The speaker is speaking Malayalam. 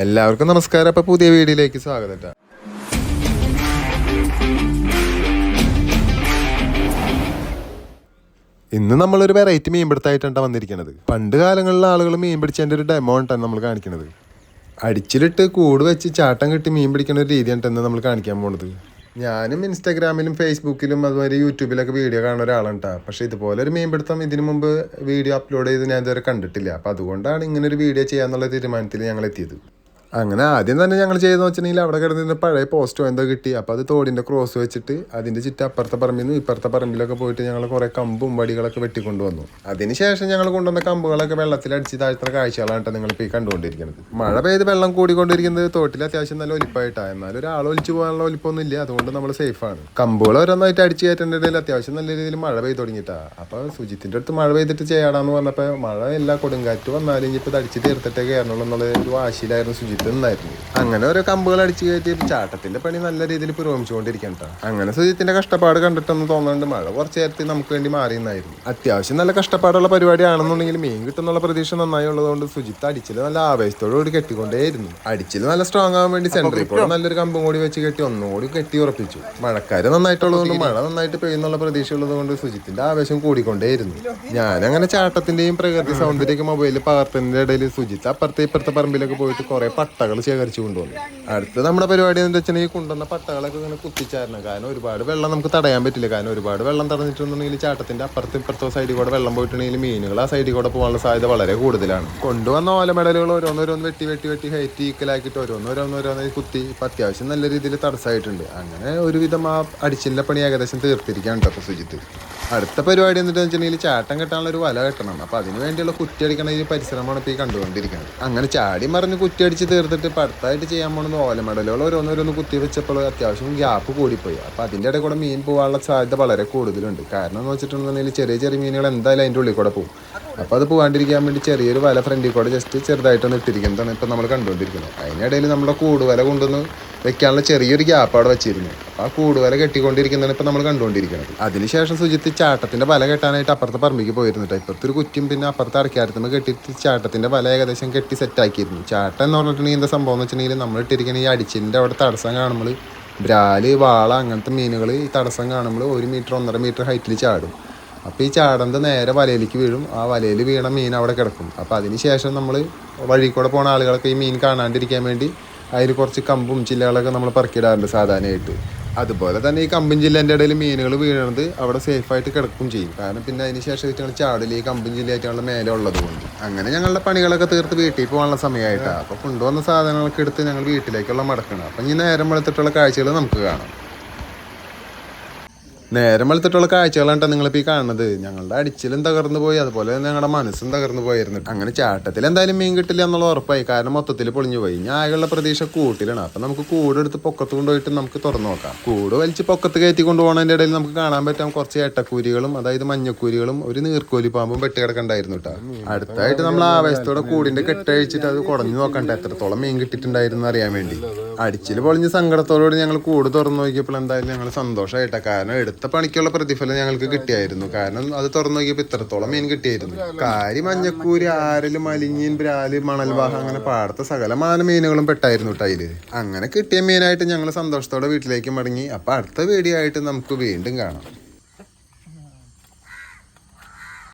എല്ലാവർക്കും നമസ്കാരം. അപ്പോൾ പുതിയ വീഡിയോയിലേക്ക് സ്വാഗതം. ഇന്ന് നമ്മളൊരു വെറൈറ്റി മീൻ പിടുത്തായിട്ടാണ് വന്നിരിക്കുന്നത് പണ്ട് കാലങ്ങളിലെ ആളുകൾ മീൻ പിടിച്ചതിന്റെ ഒരു ഡെമോ ആണ് നമ്മൾ കാണിക്കുന്നത് അടിച്ചിലിട്ട് കൂട് വെച്ച് ചാട്ടം കെട്ടി മീൻ പിടിക്കുന്ന ഒരു രീതിയാണ് ഇന്ന് നമ്മൾ കാണിക്കാൻ പോണത്. ഞാനും ഇൻസ്റ്റാഗ്രാമിലും ഫേസ്ബുക്കിലും അതുപോലെ യൂട്യൂബിലൊക്കെ വീഡിയോ കാണുന്ന ഒരാളാണ് കേട്ടോ പക്ഷേ ഇതുപോലെ ഒരു മീൻ പിടുത്തം ഇതിനു മുമ്പ് വീഡിയോ അപ്ലോഡ് ചെയ്ത് ഞാൻ ഇതുവരെ കണ്ടിട്ടില്ല. അപ്പോൾ അതുകൊണ്ടാണ് ഇങ്ങനെ ഒരു വീഡിയോ ചെയ്യാന്നുള്ള തീരുമാനത്തിൽ ഞങ്ങൾ എത്തിയത് അങ്ങനെ ആദ്യം തന്നെ ഞങ്ങൾ ചെയ്തെന്ന് വെച്ചിട്ടുണ്ടെങ്കിൽ അവിടെ കിടന്നിരുന്ന പഴയ പോസ്റ്റോ എന്തോ കിട്ടി. അപ്പോൾ അത് തോടിന്റെ ക്രോസ് വെച്ചിട്ട് അതിന്റെ ചുറ്റും അപ്പുറത്തെ പറമ്പിൽ നിന്ന് ഇപ്പുറത്തെ പറമ്പിലൊക്കെ പോയിട്ട് ഞങ്ങൾ കുറേ കമ്പും വടികളൊക്കെ വെട്ടിക്കൊണ്ട് വന്നു. അതിനുശേഷം ഞങ്ങൾ കൊണ്ടുവന്ന കമ്പുകളൊക്കെ വെള്ളത്തിൽ അടിച്ച് താഴ്ത്തുന്ന കാഴ്ചകളാണ് കേട്ടോ നിങ്ങളിപ്പോൾ ഈ കണ്ടുകൊണ്ടിരിക്കുന്നത്. മഴ പെയ്ത് വെള്ളം കൂടിക്കൊണ്ടിരിക്കുന്നത് തോട്ടിൽ അത്യാവശ്യം നല്ല ഒലിപ്പായിട്ടാണ് എന്നാലും ഒരാൾ ഒലിച്ചു പോകാനുള്ള ഒലിപ്പൊന്നും ഇല്ല അതുകൊണ്ട് നമ്മൾ സേഫാണ് കമ്പുകൾ ഓരോന്നായിട്ട് അടിച്ച് കയറ്റേണ്ട ഇടയിൽ അത്യാവശ്യം നല്ല രീതിയിൽ മഴ പെയ്ത് തുടങ്ങിയിട്ടാ. അപ്പോൾ സുജിത്തിന്റെ അടുത്ത് മഴ പെയ്തിട്ട് ചെയ്യാടാന്ന് പറഞ്ഞപ്പോൾ മഴ എല്ലാ കൊടുങ്കാറ്റ് വന്നാലും ഇനിയിപ്പോൾ അടിച്ച് തീർത്തിട്ടേ കയറണുള്ളൂ എന്നുള്ള ഒരു വാശിയിലായിരുന്നു സുജിത്ത് നിന്നായിരുന്നു അങ്ങനെ ഓരോ കമ്പുകൾ അടിച്ചു കയറ്റി ചാട്ടത്തിന്റെ പണി നല്ല രീതിയിൽ പുരോഗമിച്ചുകൊണ്ടിരിക്കണം. അങ്ങനെ സുജിത്തിന്റെ കഷ്ടപ്പാട് കണ്ടിട്ടൊന്നും തോന്നുന്നുണ്ട്. മഴ കുറച്ച് നേരത്തെ നമുക്ക് വേണ്ടി മാറിയെന്നായിരുന്നു അത്യാവശ്യം നല്ല കഷ്ടപ്പാടുള്ള പരിപാടിയാണെന്നുണ്ടെങ്കിൽ മീൻ കിട്ടുന്നുള്ള പ്രതീക്ഷ നന്നായി ഉള്ളതുകൊണ്ട് സുജിത്ത് അടിച്ചിൽ നല്ല ആവേശത്തോടു കൂടി കെട്ടിക്കൊണ്ടേയിരുന്നു. അടിച്ചിൽ നല്ല സ്ട്രോങ് ആവാൻ വേണ്ടി സെന്ററിൽ കൂടെ നല്ലൊരു കമ്പും കൂടി വെച്ച് കെട്ടി ഒന്നുകൂടി കെട്ടി ഉറപ്പിച്ചു. മഴക്കാര് നന്നായിട്ടുള്ളതുകൊണ്ട് മഴ നന്നായിട്ട് പെയ്യുന്നുള്ള പ്രതീക്ഷ ഉള്ളതുകൊണ്ട് സുജിത്തിന്റെ ആവേശം കൂടിക്കൊണ്ടേയിരുന്നു. ഞാനങ്ങനെ ചാട്ടത്തിന്റെയും പ്രകൃതി സൗന്ദര്യമൊക്കെ മൊബൈലിൽ പകർത്തുന്നതിന്റെ ഇടയിൽ സുജിത്ത് അപ്പുറത്തെ ഇപ്പുറത്തെ പറമ്പിലൊക്കെ പോയിട്ട് കുറെ പട്ടകൾ ശേഖരിച്ചു കൊണ്ടുവന്നു. അടുത്ത നമ്മുടെ പരിപാടി എന്ന് വെച്ചിട്ടുണ്ടെങ്കിൽ കൊണ്ടുവന്ന പട്ടകളൊക്കെ ഇങ്ങനെ കുത്തിച്ചാരണം കാരണം ഒരുപാട് വെള്ളം നമുക്ക് തടയാൻ പറ്റില്ല. കാരണം ഒരുപാട് വെള്ളം തടഞ്ഞിട്ടുണ്ടെങ്കിൽ ചാട്ടത്തിന്റെ അപ്പുറത്തെ ഇപ്പുറത്തെ സൈഡിൽ കൂടെ വെള്ളം പോയിട്ടുണ്ടെങ്കിൽ മീനുകൾ ആ സൈഡിൽ കൂടെ പോകാനുള്ള സാധ്യത വളരെ കൂടുതലാണ്. കൊണ്ടുവന്ന ഓലമെടലുകൾ ഓരോന്നോരോന്ന് വെട്ടി വെട്ടി വെട്ടി ഹൈറ്റ് ഈക്കലാക്കിയിട്ട് ഓരോന്നോരോന്നോരോന്ന് കുത്തി. ഇപ്പം അത്യാവശ്യം നല്ല രീതിയിൽ തടസ്സമായിട്ടുണ്ട്. അങ്ങനെ ഒരുവിധം ആ അടിച്ചിലിന്റെ പണി ഏകദേശം തീർത്തിരിക്കുകയാണ് കേട്ടോ സുജിത്ത്. അടുത്ത പരിപാടി എന്നിട്ട് വെച്ചിട്ടുണ്ടെങ്കിൽ ചാട്ടം കെട്ടാനുള്ള ഒരു വല കെട്ടണം. അപ്പൊ അതിന് വേണ്ടിയുള്ള കുറ്റി അടിക്കണ ഈ പരിശ്രമമാണ് ഇപ്പൊ ഈ കണ്ടുകൊണ്ടിരിക്കുന്നത്. അങ്ങനെ ചാടി മറിഞ്ഞ് കുറ്റി അടിച്ച് തീർത്തിട്ട് ഇപ്പൊ അടുത്തായിട്ട് ചെയ്യാൻ പോണത് ഓലമെടലുകൾ ഓരോന്നോരോന്ന് കുത്തി വെച്ചപ്പോൾ അത്യാവശ്യം ഗ്യാപ്പ് കൂടിപ്പോയി. അപ്പൊ അതിന്റെ ഇടയിൽ കൂടെ മീൻ പോകാനുള്ള സാധ്യത വളരെ കൂടുതലുണ്ട്. കാരണം എന്ന് വെച്ചിട്ടുണ്ടെങ്കിൽ ചെറിയ ചെറിയ മീനുകൾ എന്തായാലും അതിന്റെ ഉള്ളിൽ കൂടെ പോകും. അപ്പൊ അത് പോകാണ്ടിരിക്കാൻ വേണ്ടി ചെറിയൊരു വല ഫ്രണ്ടിൽ കൂടെ ജസ്റ്റ് ചെറുതായിട്ടാണ് ഇട്ടിരിക്കുന്നതാണ് ഇപ്പൊ നമ്മൾ കണ്ടുകൊണ്ടിരിക്കുന്നത്. അതിനിടയിൽ നമ്മുടെ കൂടുവല കൊണ്ടുവന്ന് വെക്കാനുള്ള ചെറിയൊരു ഗ്യാപ്പ് അവിടെ വെച്ചിരുന്നു. ആ കൂടുവല കെട്ടിക്കൊണ്ടിരിക്കുന്നതാണ് ഇപ്പം നമ്മൾ കണ്ടുകൊണ്ടിരിക്കുന്നത്. അതിനുശേഷം സുജിത്ത് ചാട്ടത്തിന്റെ വല കെട്ടാനായിട്ട് അപ്പുറത്തെ പറമ്പിക്ക് പോയിരുന്നു കേട്ടോ ഇപ്പുറത്തെ ഒരു കുറ്റിയും പിന്നെ അപ്പുറത്തെ അടക്കാരത്തുമ്പോൾ കെട്ടിയിട്ട് ചാട്ടത്തിന്റെ വല ഏകദേശം കെട്ടി സെറ്റാക്കിയിരുന്നു ചാട്ടം എന്ന് പറഞ്ഞിട്ടുണ്ടെങ്കിൽ എന്താ സംഭവം എന്ന് വെച്ചിട്ടുണ്ടെങ്കിൽ നമ്മൾ ഇട്ടിരിക്കുന്ന ഈ അടിച്ചിന്റെ അവിടെ തടസ്സം കാണുമ്പോൾ ബ്രാൽ വാള അങ്ങനത്തെ മീനുകൾ ഈ തടസ്സം കാണുമ്പോൾ ഒരു മീറ്റർ ഒന്നര മീറ്റർ ഹൈറ്റിൽ ചാടും. അപ്പോൾ ഈ ചാടന്ത് നേരെ വലയിലേക്ക് വീഴും. ആ വലയിൽ വീണ മീൻ അവിടെ കിടക്കും. അപ്പോൾ അതിന് ശേഷം നമ്മൾ വഴി കൂടെ പോണ ആളുകളൊക്കെ ഈ മീൻ കാണാണ്ടിരിക്കാൻ വേണ്ടി അതിൽ കുറച്ച് കമ്പും ചില്ലകളൊക്കെ നമ്മൾ പറക്കിടാറുണ്ട് സാധാരണയായിട്ട്. അതുപോലെ തന്നെ ഈ കമ്പും ചില്ലന്റെ ഇടയിൽ മീനുകൾ വീഴുന്നത് അവിടെ സേഫായിട്ട് കിടക്കും ചെയ്യും. കാരണം പിന്നെ അതിന് ശേഷം ഞങ്ങൾ ചാടൽ ഈ കമ്പും ചില്ലായിട്ടുള്ള മേലെ ഉള്ളത് കൊണ്ട്. അങ്ങനെ ഞങ്ങളുടെ പണികളൊക്കെ തീർത്ത് വീട്ടിൽ പോകാനുള്ള സമയമായിട്ടാണ്. അപ്പോൾ കൊണ്ടുവന്ന സാധനങ്ങളൊക്കെ എടുത്ത് ഞങ്ങൾ വീട്ടിലേക്കുള്ള മടക്കണം. അപ്പം ഇനി നേരം വെളുത്തിട്ടുള്ള കാഴ്ചകൾ നമുക്ക് കാണാം. നേരം വെളുത്തിട്ടുള്ള കാഴ്ചകളാണ് നിങ്ങളിപ്പോൾ ഈ കാണുന്നത്. ഞങ്ങളുടെ അടിച്ചിലും തകർന്നു പോയി. അതുപോലെ തന്നെ ഞങ്ങളുടെ മനസ്സും തകർന്നു പോയിരുന്നു. അങ്ങനെ ചാട്ടത്തിൽ എന്തായാലും മീൻ കിട്ടില്ല എന്നുള്ള ഉറപ്പായി. കാരണം മൊത്തത്തിൽ പൊളിഞ്ഞു പോയി. ഞാൻ ആകെയുള്ള പ്രതീക്ഷ കൂട്ടിലാണ്. അപ്പം നമുക്ക് കൂടെടുത്ത് പൊക്കത്ത് കൊണ്ടുപോയിട്ട് നമുക്ക് തുറന്നു നോക്കാം. കൂട് വലിച്ച് പൊക്കത്ത് കയറ്റി കൊണ്ടുപോകണതിന്റെ ഇടയിൽ നമുക്ക് കാണാൻ പറ്റാം കുറച്ച് ഏട്ടക്കൂരികളും അതായത് മഞ്ഞക്കൂരികളും ഒരു നീർക്കോലി പാമ്പും പെട്ടുകിടക്കണ്ടായിരുന്നു കേട്ടോ അടുത്തായിട്ട് നമ്മൾ ആവേശത്തോടെ കൂടിന്റെ കെട്ടഴിച്ചിട്ട് അത് കുടഞ്ഞു നോക്കണ്ട. എത്രത്തോളം മീൻ കിട്ടിയിട്ടുണ്ടായിരുന്നു അറിയാൻ വേണ്ടി. അടിച്ചിൽ പൊളിഞ്ഞ് സങ്കടത്തോടുകൂടി ഞങ്ങൾ കൂട് തുറന്നു നോക്കിയപ്പോൾ എന്തായാലും ഞങ്ങൾ സന്തോഷമായിട്ടാണ് കാരണം എടുത്ത പണിക്കുള്ള പ്രതിഫലം ഞങ്ങൾക്ക് കിട്ടിയായിരുന്നു. കാരണം അത് തുറന്നു നോക്കിയപ്പോൾ ഇത്രത്തോളം മീൻ കിട്ടിയായിരുന്നു. കാരി മഞ്ഞക്കൂരി ആരൽ മലിഞ്ഞീൻ ബ്രാൽ മണൽവാഹ അങ്ങനെ പാടത്തെ സകലമാന മീനുകളും പെട്ടായിരുന്നു കേട്ടോ അങ്ങനെ കിട്ടിയ മീനായിട്ട് ഞങ്ങൾ സന്തോഷത്തോടെ വീട്ടിലേക്ക് മടങ്ങി. അപ്പൊ അടുത്ത വീഡിയോ ആയിട്ട് നമുക്ക് വീണ്ടും കാണാം.